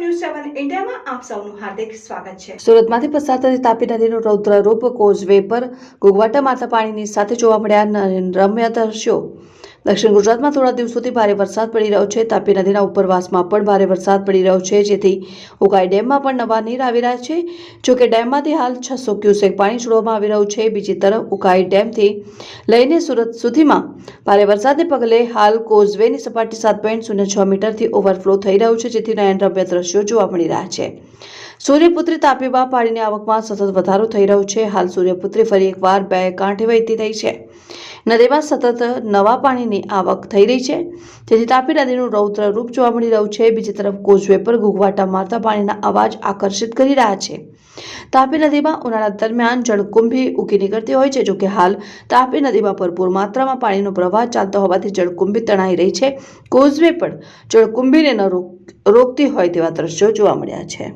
News સેવન ઇન્ડિયામાં આપ સૌનું હાર્દિક સ્વાગત છે. સુરતમાંથી પસાર થતી તાપી નદીનું રૌદ્ર રૂપ કોઝવે પર ઘોઘવાટા માતા પાણીની સાથે જોવા મળ્યા રમ્ય દ્રશ્યો. દક્ષિણ ગુજરાતમાં થોડા દિવસોથી ભારે વરસાદ પડી રહ્યો છે. તાપી નદીના ઉપરવાસમાં પણ ભારે વરસાદ પડી રહ્યો છે, જેથી ઉકાઈ ડેમમાં પણ નવા નીર આવી રહ્યા છે. જોકે ડેમમાંથી હાલ છસો ક્યુસેક પાણી છોડવામાં આવી રહ્યું છે. બીજી તરફ ઉકાઈ ડેમથી લઈને સુરત સુધીમાં ભારે વરસાદને પગલે હાલ કોઝવેની સપાટી સાત પોઈન્ટ શૂન્ય છ મીટરથી ઓવરફ્લો થઈ રહ્યું છે, જેથી નયનરમ્ય દ્રશ્યો જોવા મળી રહ્યા છે. સૂર્યપુત્રી તાપીમાં પાણીની આવકમાં સતત વધારો થઈ રહ્યો છે. હાલ સૂર્યપુત્રી ફરી એકવાર બે કાંઠે વહેતી થઈ છે. નદીમાં સતત નવા પાણીની આવક થઈ રહી છે. તેથી તાપી નદીનું રૌદ્ર રૂપ જોવા મળી રહ્યું છે. બીજી તરફ કોઝવે પર ઘૂઘવાટા મારતા પાણીના અવાજ આકર્ષિત કરી રહ્યા છે. તાપી નદીમાં ઉનાળા દરમિયાન જળકુંભી ઉકી નીકળતી હોય છે. જોકે હાલ તાપી નદીમાં ભરપૂર માત્રામાં પાણીનો પ્રવાહ ચાલતો હોવાથી જળકુંભી તણાઈ રહી છે. કોઝવે પણ જળકુંભીને ન રોક- રોકતી હોય તેવા દ્રશ્યો જોવા મળ્યા છે.